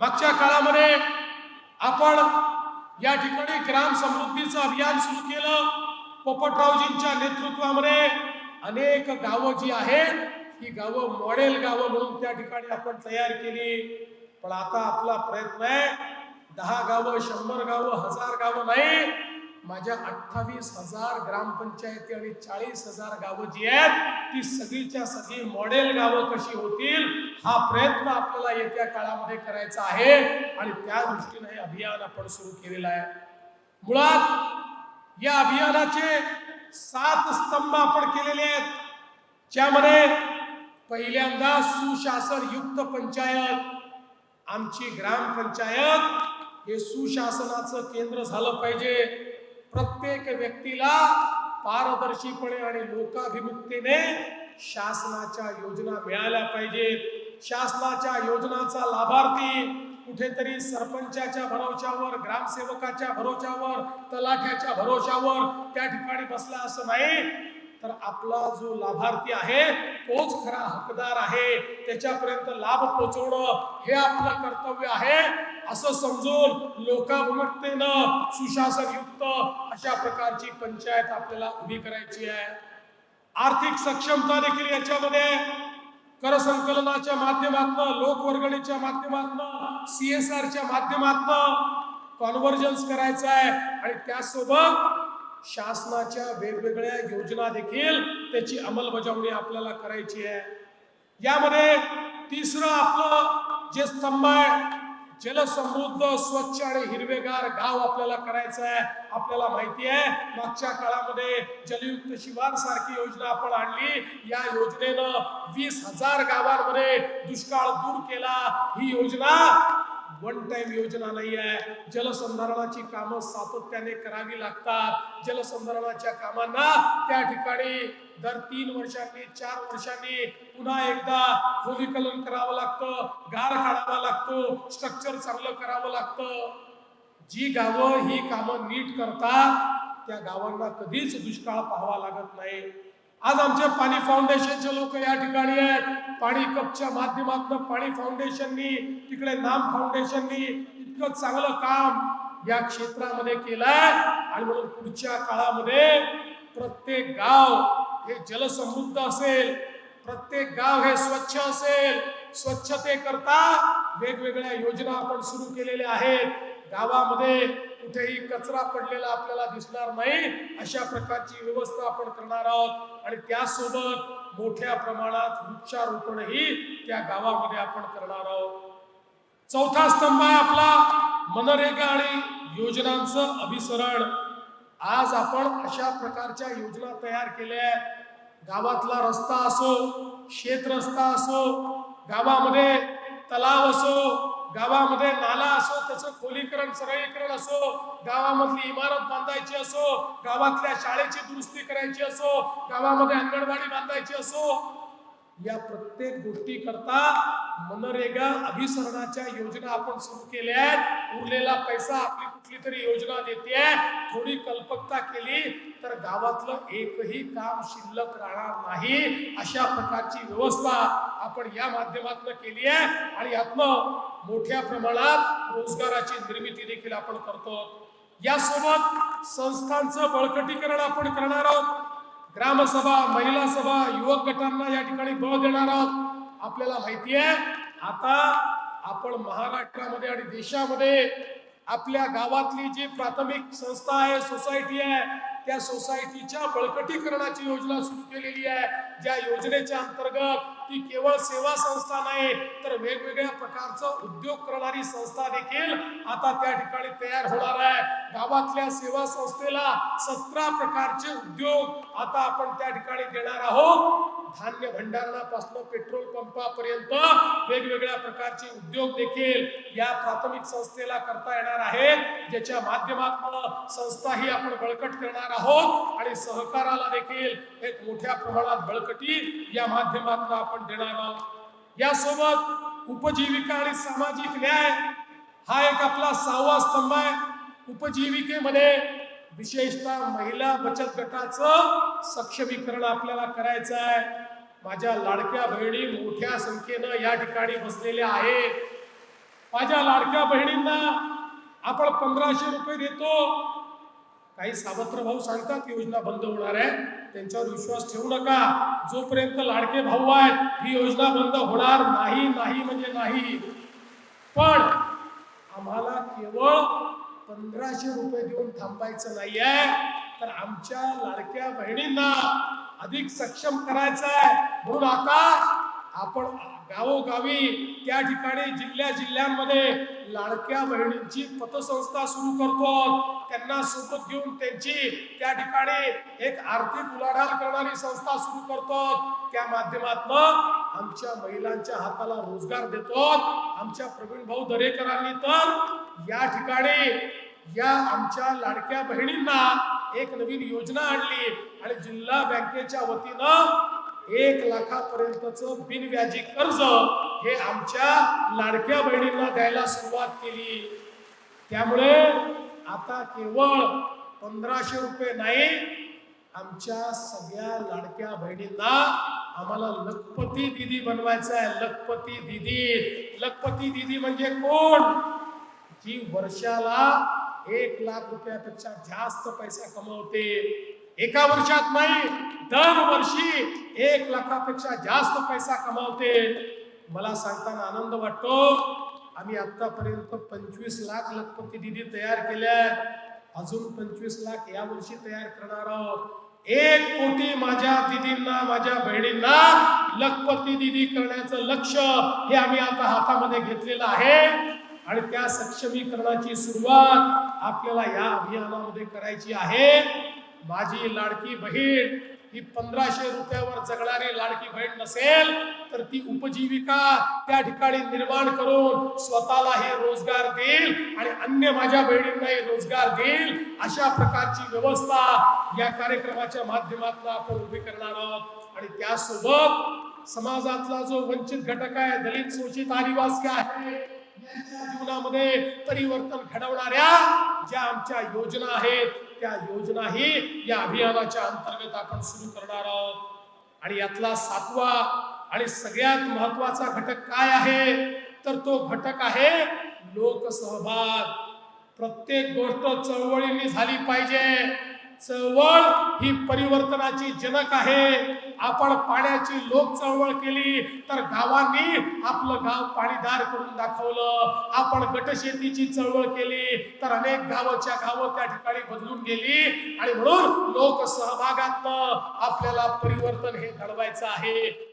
मागच्या काळामध्ये आपण या ठिकाणी ग्राम समृद्धीचं अभियान सुरू केलं. पोपटरावजींच्या नेतृत्वामध्ये अनेक गावं जी आहेत ही गावं मॉडेल गावं म्हणून त्या ठिकाणी आपण तयार केली. पण आता आपला प्रयत्न आहे दहा गावं शंभर गावं हजार गावं नाही माझ्या अठ्ठावीस हजार ग्रामपंचायती आणि चाळीस हजार गावं जी आहेत ती सगळीच्या सगळी मॉडेल गावं कशी होतील हा प्रयत्न आपल्याला येत्या काळामध्ये करायचा आहे. आणि त्या दृष्टीने हे अभियान आपण सुरू केलेलं आहे. मुळात या अभियानाचे सात स्तंभ आपण केलेले आहेत. ज्यामध्ये पहिल्यांदा सुशासन युक्त पंचायत आमची ग्रामपंचायत हे सुशासनाचं केंद्र झालं पाहिजे. प्रत्येक व्यक्तीला पारदर्शीपणे आणि लोकाभिमुखतेने शासनाच्या योजना मिळाल्या पाहिजेत. शासनाच्या योजनाचा लाभार्थी कुठेतरी सरपंचाच्या भरोशावर ग्रामसेवकाच्या भरोशावर तलाठ्याच्या भरोशावर त्या ठिकाणी बसला असं नाही. तर आपला जो लाभार्थी आहे तोच खरा हकदार आहे. त्याच्यापर्यंत लाभ पोहोचवणं हे आपलं कर्तव्य आहे. असं समजून लोकाभिमुखतेनं सुशासनयुक्त अशा प्रकारची पंचायत आपल्याला उभी करायची आहे. आर्थिक सक्षमता देखील याच्यामध्ये कर संकलनाच्या माध्यमातून लोकवर्गणीच्या माध्यमातून सीएसआरच्या माध्यमातून कॉन्व्हर्जन्स करायचं आहे. आणि त्यासोबत शासनाच्या वेगवेगळ्या योजना देखील त्याची अंमलबजावणी आपल्याला करायची आहे. यामध्ये तिसरं आपलं जे स्तंभ आहे जलसमृद्ध स्वच्छ आणि हिरवेगार गाव आपल्याला करायचं आहे आपल्याला माहिती आहे. मागच्या काळामध्ये जलयुक्त शिवार सारखी योजना आपण आणली. या योजनेनं वीस हजार गावांमध्ये दुष्काळ दूर केला. ही योजना वन टाइम योजना नाही आहे. जलसंधारणाची कामं सातत्याने करावी लागतात. जलसंधारणाच्या कामांना त्या ठिकाणी दर तीन वर्षांनी चार वर्षांनी पुन्हा एकदा खोलीकलन करावं लागतं गार काढावा लागतो स्ट्रक्चर चांगलं करावं लागतं. जी गावं ही कामं नीट करतात त्या गावांना कधीच दुष्काळ पाहावा लागत नाही. आज आमचे पाणी फाउंडेशनचे लोक या ठिकाणी आहेत. पाणी कपच्या माध्यमातून पाणी फाउंडेशननी तिकडे नाम फाउंडेशननी इतकं चांगलं काम या क्षेत्रामध्ये केलंय. आणि म्हणून पुढच्या काळामध्ये प्रत्येक गाव हे जलसमृद्ध असेल प्रत्येक गाव हे स्वच्छ असेल स्वच्छतेकरता वेगवेगळ्या योजना आपण सुरू केलेल्या आहेत. गावामध्ये कुठेही कचरा पडलेला आपल्याला दिसणार नाही. अशा प्रकारची व्यवस्था आपण करणार आहोत. आणि त्यासोबत मोठ्या प्रमाणात वृक्षारोपणही त्या गावामध्ये आपण करणार आहोत. चौथा स्तंभ आहे आपला मनरेगा आणि योजनांचं अभिसरण. आज आपण अशा प्रकारच्या योजना तयार केल्या आहेत. गावातला रस्ता असो शेत रस्ता असो गावामध्ये तलाव असो गावामध्ये नाला असो त्याचं खोलीकरण सरळीकरण असो गावामधली इमारत बांधायची असो गावातल्या शाळेची दुरुस्ती करायची असो गावामध्ये अंगणवाडी बांधायची असो या प्रत्येक गोष्टी करता मनरेगा अभिसरणाच्या योजना आपण सुरू केल्या आहेत. उरलेला पैसा आपली कुठली तरी योजना देते थोडी कल्पकता केली तर गावातलं एकही काम शिल्लक राहणार नाही. अशा प्रकारची व्यवस्था आपण या माध्यमातून केली आहे. आणि यातनं मोठ्या प्रमाणात रोजगाराची निर्मिती देखील आपण करतो. यासोबत संस्थांचं बळकटीकरण आपण करणार आहोत. ग्रामसभा महिला सभा युवक गटांना या ठिकाणी बळ देणार आहोत. आपल्याला माहिती आहे आता आपण महाराष्ट्रामध्ये आणि देशामध्ये आपल्या गावातली जी प्राथमिक संस्था आहे सोसायटी आहे त्या सोसायटीच्या बळकटीकरणाची योजना सुरू केलेली आहे. ज्या योजनेच्या अंतर्गत ती केवळ सेवा संस्था नाही तर वेगवेगळ्या प्रकारचं उद्योग करणारी संस्था देखील आता त्या ठिकाणी तयार होणार आहे. गावातल्या सेवा संस्थेला सतरा प्रकारचे उद्योग आता आपण त्या ठिकाणी देणार आहोत. धान्य भंडारणापासून पेट्रोल पंपापर्यंत वेगवेगळ्या प्रकारचे उद्योग देखील या प्राथमिक संस्थेला करता येणार आहेत ज्याच्या माध्यमातून संस्थाही आपण बळकट करणार आहोत आणि सहकाराला देखील एक मोठ्या प्रमाणात बळकटी या माध्यमातून आपण देणार आहोत. यासोबत उपजीविका आणि सामाजिक न्याय हा एक आपला सहावा स्तंभ आहे. उपजीविकेमध्ये विशेषतः महिला बचत गटाचं सक्षमीकरण आपल्याला करायचं आहे. माझ्या लाडक्या बहिणी मोठ्या संख्येनं या ठिकाणी बसलेल्या आहेत. माझ्या लाडक्या बहिणींना आपण पंधराशे रुपये देतो. काही सावत्र भाऊ सांगतात योजना बंद होणार आहे. त्यांच्यावर विश्वास ठेवू नका. जोपर्यंत लाडके भाऊ आहेत ही योजना बंद होणार नाही नाही म्हणजे नाही. पण आम्हाला केवळ पंधराशे रुपये देऊन थांबायचं नाहीये. तर आमच्या लाडक्या बहिणींना अधिक सक्षम करायचं आहे म्हणून आता आपण गावोगावी त्या ठिकाणी जिल्ह्या जिल्ह्यांमध्ये लाडक्या बहिणींची पतसंस्था सुरू करतो. त्यांना सोबत घेऊन त्यांची त्या ठिकाणी एक आर्थिक उलाढाल करणारी संस्था सुरू करतो. त्या माध्यमातून आमच्या महिलांच्या हाताला रोजगार देतो. आमच्या प्रवीण भाऊ दरेकरांनी तर या ठिकाणी या आमच्या लाडक्या बहिणींना एक नवीन योजना आणली आणि जिल्हा बँकेच्या वतीनं एक लाखापर्यंतचं बिनव्याजी कर्ज हे आमच्या लाडक्या बहिणींना द्यायला सुरुवात केली. त्यामुळे आता केवळ पंधराशे रुपये नाही आमच्या सगळ्या लाडक्या बहिणींना आम्हाला लखपती दिदी बनवायचं आहे लखपती दिदी. लखपती दिदी म्हणजे कोण? जी वर्षाला एक लाख रुपयापेक्षा जास्त पैसा कमवते. एका वर्षात नाही दरवर्षी एक लाखापेक्षा जास्त पैसा कमावते. मला सांगताना आनंद वाटतो. आम्ही आतापर्यंत पंचवीस लाख लखपती दिदी तयार केल्या अजून पंचवीस लाख या वर्षी तयार करणार आहोत. एक कोटी माझ्या दिदींना माझ्या बहिणींना लखपती दिदी करण्याचं लक्ष हे आम्ही आता हातामध्ये घेतलेलं आहे. आणि त्या सक्षमीकरणाची सुरुवात आपल्याला या अभियानामध्ये करायची आहे. माझी लाडकी बहीण ही पंधराशे रुपयावर जगणारी लाडकी बहीण नसेल तर ती उपजीविका त्या ठिकाणी निर्माण करून स्वतःलाही रोजगार देईल आणि अन्य माझ्या बहिणींनाही रोजगार देईल अशा प्रकारची व्यवस्था या कार्यक्रमाच्या माध्यमातून आपण उभी करणार आहोत. आणि त्यासोबत समाजातला जो वंचित घटक आहे दलित शोषित आदिवासी आहे जीवनामध्ये परिवर्तन घडवणाऱ्या ज्या आमच्या योजना आहेत त्या योजनाही या अभियानाच्या अंतर्गत आपण सुरू करणार आहोत? आणि यातला सातवा आणि सगळ्यात महत्त्वाचा घटक काय आहे? तर तो घटक आहे लोकसहभाग. प्रत्येक गोष्ट चळवळीने झाली पाहिजे. चळवळ ही परिवर्तनाची जनक आहे. आपण पाण्याची लोक चळवळ केली तर गावांनी आपलं गाव पाणीदार करून दाखवलं. आपण गटशेतीची चळवळ केली तर अनेक गावाच्या गावं त्या ठिकाणी बदलून गेली. आणि म्हणून लोक सहभागातनं आपल्याला परिवर्तन हे घडवायचं आहे.